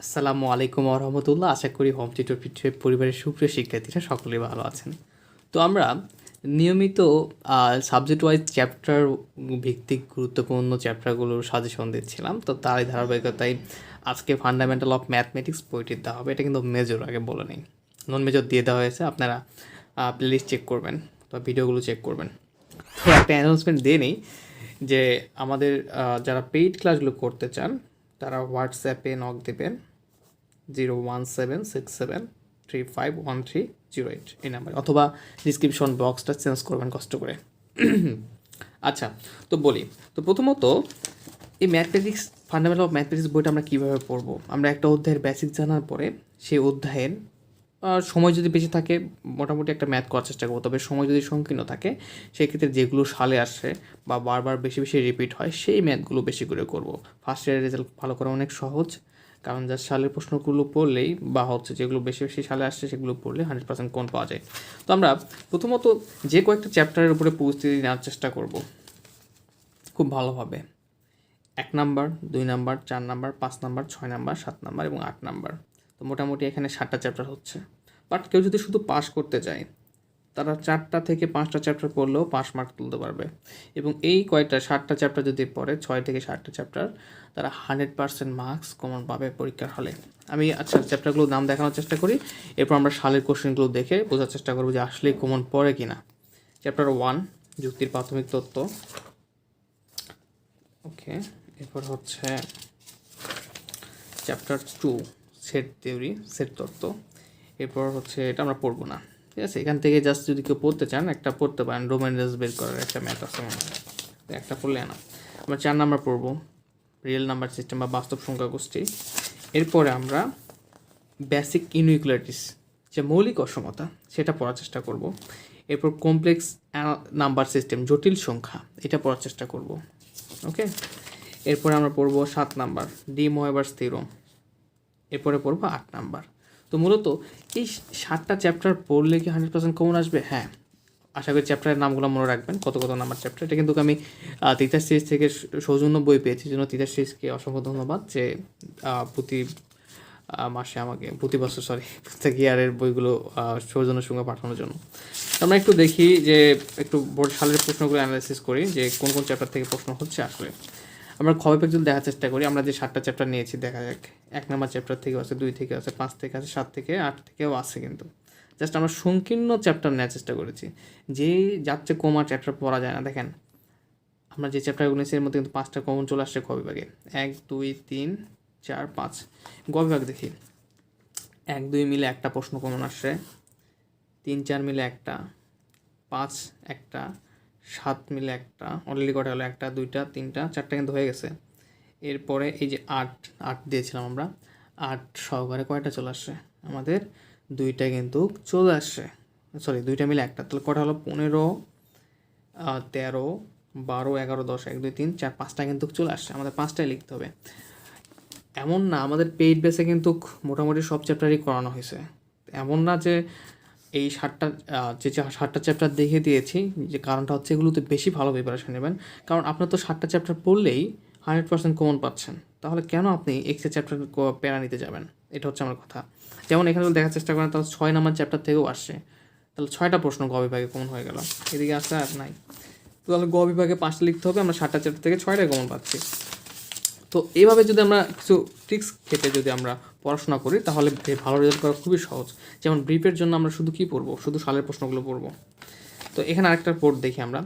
আসসালামু আলাইকুম রহমতুল্লাহ। আশা করি হোম টিউটর পিঠে পরিবারের সুপ্রিয় শিক্ষার্থীরা সকলেই ভালো আছেন। তো আমরা নিয়মিত সাবজেক্ট ওয়াইজ চ্যাপ্টার ভিত্তিক গুরুত্বপূর্ণ চ্যাপ্টারগুলোর সাজেশন দিচ্ছিলাম। তো তারই ধারাবাহিকতায় আজকে ফান্ডামেন্টাল অফ ম্যাথমেটিক্স বইটি দেওয়া হবে। এটা কিন্তু মেজর আগে বলে নেই। নন মেজর দিয়ে দেওয়া হয়েছে। আপনারা প্লেলিস্ট চেক করবেন বা ভিডিওগুলো চেক করবেন। তো একটা অ্যানাউন্সমেন্ট দিয়ে নেই যে আমাদের যারা পেইড ক্লাসগুলো করতে চান তারা হোয়াটসঅ্যাপে নক দেবেন। Zero one seven six seven three five one three zero eight এই নাম্বারে অথবা ডিসক্রিপশন বক্সটা চেঞ্জ করবেন কষ্ট করে। আচ্ছা তো বলি। তো প্রথমত, এই ম্যাথমেটিক্স ফান্ডামেন্টাল অফ ম্যাথমেটিক্স বইটা আমরা কীভাবে পড়ব? আমরা একটা অধ্যায়ের বেসিক জানার পরে সেই অধ্যায়ের সময় যদি বেশি থাকে, মোটামুটি একটা ম্যাথ করার চেষ্টা করব। তবে সময় যদি সংকীর্ণ থাকে, সেক্ষেত্রে যেগুলো সালে আসে বা বারবার বেশি বেশি রিপিট হয়, সেই ম্যাথগুলো বেশি করে করব। ফার্স্ট ইয়ারের রেজাল্ট ভালো করা অনেক সহজ, কারণ যা সালের প্রশ্নগুলো পড়লেই বা হচ্ছে যেগুলো বেশি বেশি সালে আসছে, সেগুলো পড়লে হান্ড্রেড পার্সেন্ট কোন পাওয়া যায়। তো আমরা প্রথমত যে কয়েকটা চ্যাপ্টারের উপরে প্রস্তুতি নেওয়ার চেষ্টা করব। খুব ভালোভাবে। এক নাম্বার, দুই নাম্বার, চার নাম্বার, পাঁচ নাম্বার, ছয় নাম্বার, সাত নাম্বার এবং আট নাম্বার। তো মোটামুটি এখানে সাতটা চ্যাপ্টার হচ্ছে। বাট কেউ যদি শুধু পাস করতে চায় তারা চারটা থেকে পাঁচটা চ্যাপ্টার পড়লেও পাস মার্ক তুলতে পারবে। এবং এই কয়টা ষাটটা চ্যাপ্টার যদি পড়ে, ছয় থেকে ষাটটা চ্যাপ্টার, তারা হান্ড্রেড পার্সেন্ট মার্কস কমন পাবে পরীক্ষার হলে। আমি আচ্ছা চ্যাপ্টারগুলোর নাম দেখানোর চেষ্টা করি। এরপর আমরা সালের কোশ্চেনগুলো দেখে বোঝার চেষ্টা করব যে আসলেই কমন পড়ে কিনা। চ্যাপ্টার ওয়ান, যুক্তির প্রাথমিক তত্ত্ব। ওকে, এরপর হচ্ছে chapter two, set theory, set তত্ত্ব। এরপর হচ্ছে এটা আমরা পড়ব না। ঠিক আছে? এখান থেকে জাস্ট যদি কেউ পড়তে চান, একটা পড়তে পারেন রোমান রেস বের করার একটা ম্যাথ আছে একটা পড়লে না। আমরা চার নাম্বার পড়ব। রিয়েল নাম্বার সিস্টেম বা বাস্তব সংখ্যা গোষ্ঠী। এরপরে আমরা বেসিক ইনইকুয়ালিটিস যে মৌলিক অসমতা, সেটা পড়ার চেষ্টা করব। এরপর কমপ্লেক্স নাম্বার সিস্টেম জটিল সংখ্যা, এটা পড়ার চেষ্টা করব। ওকে এরপরে আমরা পড়ব সাত নাম্বার ডি মোয়েবার্স স্থিরম এরপরে পড়ব আট নাম্বার তো মূলত এই সাতটা চ্যাপ্টার পড়লে কি হান্ড্রেড পার্সেন্ট কমন আসবে? হ্যাঁ। আশা করি চ্যাপ্টারের নামগুলো মনে রাখবেন কত কত নাম্বার চ্যাপ্টার এটা কিন্তু আমি তিতাস সিরিজ থেকে সৌজন্য বই পেয়েছি জন্য তিতাস সিরিজকে অসংখ্য ধন্যবাদ যে প্রতি মাসে আমাকে প্রতি বছর সরি প্রত্যেক ইয়ারের বইগুলো আহ, সৌজন্যের সঙ্গে পাঠানোর জন্য। আমরা একটু দেখি যে একটু বোর্ড সালের প্রশ্নগুলো অ্যানালাইসিস করি যে কোন কোন চ্যাপ্টার থেকে প্রশ্ন হচ্ছে আসলে। আমরা খবে পেজুল দেখার চেষ্টা করি? আমরা যে সাতটা চ্যাপ্টার নিয়েছি, দেখা যাক। এক নম্বর চ্যাপ্টার থেকে আছে, দুই থেকে আছে, পাঁচ থেকে আছে, সাত থেকে আট থেকেও আছে কিন্তু। জাস্ট আমরা সংকীর্ণ চ্যাপ্টার নেওয়ার চেষ্টা করেছি। যে যাচ্ছে কমা চ্যাপ্টার পড়া যায় না, দেখেন। আমরা যে চ্যাপ্টারগুলো নিয়েছি, এর মধ্যে কিন্তু পাঁচটা কমন চলে আসছে ক এক, দুই, তিন, চার, পাঁচ। গ দেখি। এক, দুই মিলে একটা প্রশ্ন কমন আসছে। তিন, চার মিলে একটা। পাঁচ, একটা। সাত মিলে একটা অলরেডি কটা হলো একটা, দুইটা, তিনটা, চারটা কিন্তু হয়ে গেছে। এরপরে এই যে আট আট দিয়েছিলাম আমরা, আট সহকারে কয়টা চলে আসছে আমাদের দুইটা কিন্তু চলে আসছে সরি দুইটা মিলে একটা, তাহলে কটা হলো? পনেরো তেরো, বারো, এগারো, দশ, এক, দুই, তিন, চার, পাঁচটা কিন্তু চলে আসছে আমাদের পাঁচটাই লিখতে হবে। এমন না, আমাদের পেইড বেসে কিন্তু মোটামুটি সব চ্যাপ্টারই করানো হয়েছে। এমন না যে এই সাতটা যে সাতটা চ্যাপ্টার দেখে দিয়েছি, যে কারণটা হচ্ছে এগুলোতে বেশি ভালো প্রিপারেশন নেবেন। কারণ আপনার তো সাতটা চ্যাপ্টার পড়লেই হান্ড্রেড পার্সেন্ট কমন পাচ্ছেন। তাহলে কেন আপনি এক্সট্রা চ্যাপ্টার প্যারা নিতে যাবেন? এটা হচ্ছে আমার কথা। যেমন এখানে দেখার চেষ্টা করেন, তাহলে ছয় নাম্বার চ্যাপ্টার থেকেও আসছে। তাহলে ছয়টা প্রশ্ন গ বিভাগে কমন হয়ে গেল। এদিকে আসছে আর নাই। তো তাহলে গ বিভাগে পাঁচটা লিখতে হবে, আমরা সাতটা চ্যাপ্টার থেকে ছয়টাই কমন পাচ্ছি। তো এইভাবে যদি আমরা কিছু ট্রিক্স খেতে যদি আমরা পড়াশোনা করি, তাহলে ভালো রেজাল্ট করা খুবই সহজ। যেমন ব্রিফের জন্য আমরা শুধু কী পড়ব? শুধু সালের প্রশ্নগুলো পড়ব। তো এখানে আরেকটা বোর্ড দেখি আমরা।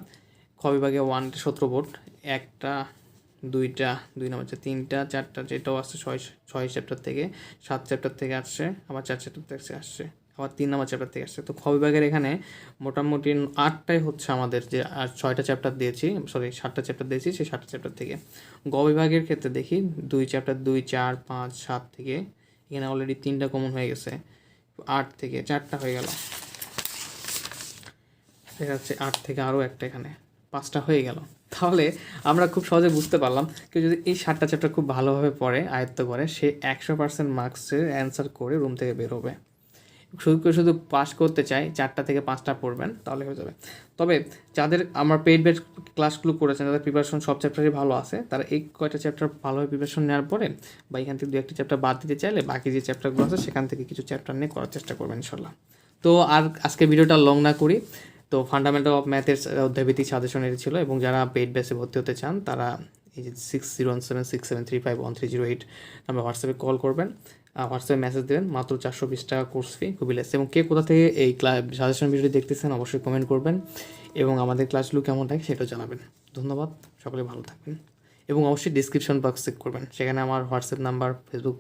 খ বিভাগে ওয়ান সতেরো বোর্ড একটা, দুইটা, দুই নম্বর হচ্ছে তিনটা, চারটা, যেটাও আসছে ছয় ছয় চ্যাপ্টার থেকে, সাত চ্যাপ্টার থেকে আসছে, আবার চার চ্যাপ্টার থেকে আসছে, আবার তিন নম্বর চ্যাপ্টার থেকে আসছে। তো খ বিভাগের এখানে মোটামুটি আটটাই হচ্ছে আমাদের যে আর ছয়টা চ্যাপ্টার দিয়েছি সরি সাতটা চ্যাপ্টার দিয়েছি, সেই সাতটা চ্যাপ্টার থেকে। গ বিভাগের ক্ষেত্রে দেখি, দুই চ্যাপ্টার দুই, চার, পাঁচ, সাত থেকে এখানে অলরেডি তিনটা কমন হয়ে গেছে। আট থেকে চারটা হয়ে গেল। দেখা যাচ্ছে আট থেকে আরও একটা এখানে। পাঁচটা হয়ে গেল। তাহলে আমরা খুব সহজে বুঝতে পারলাম, কেউ যদি এই সাতটা চ্যাপ্টার খুব ভালোভাবে পড়ে, আয়ত্ত করে, সে একশো পার্সেন্ট মার্কসের অ্যান্সার করে রুম থেকে বের হবে। শুধু কেউ শুধু পাস করতে চায়, চারটা থেকে পাঁচটা পড়বেন, তাহলে হয়ে যাবে। তবে যাদের আমার পেইড বেড ক্লাসগুলো করেছেন, তাদের প্রিপারেশন সব চ্যাপ্টারই ভালো আছে। তারা এই কয়টা চ্যাপ্টার ভালোভাবে প্রিপারেশন নেওয়ার পরে বা এখান থেকে দু একটা চ্যাপ্টার বাদ দিতে চাইলে বাকি যে চ্যাপ্টারগুলো আছে, সেখান থেকে কিছু চ্যাপ্টার নিয়ে করার চেষ্টা করবেন ইনশাল্লাহ তো আর আজকে ভিডিওটা লং না করি, তো ফান্ডামেন্টাল অফ ম্যাথের অধ্যায়ভিত্তিক সাজেশন এটি ছিল এবং যারা পেড বেসে ভর্তি হতে চান, তারা এই যে six zero one seven six seven three five one three zero eight আমরা হোয়াটসঅ্যাপে কল করবেন। হোয়াটসঅ্যাপে মেসেজ দেবেন, মাত্র চারশো বিশ টাকা কোর্স ফি খুবই লেস এবং কে কোথা থেকে এই সাজেশন ভিডিও দেখতেছেন অবশ্যই কমেন্ট করবেন এবং আমাদের ক্লাসগুলো কেমন থাকে সেটাও জানাবেন। ধন্যবাদ, সকলে ভালো থাকবেন। এবং অবশ্যই ডিসক্রিপশন বক্স চেক করবেন। সেখানে আমার হোয়াটসঅ্যাপ নাম্বার ফেসবুক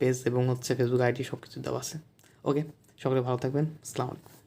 পেজ এবং হচ্ছে ফেসবুক আইডি সব কিছু দেওয়া আছে। ওকে সকলে ভালো থাকবেন। আসসালামু আলাইকুম।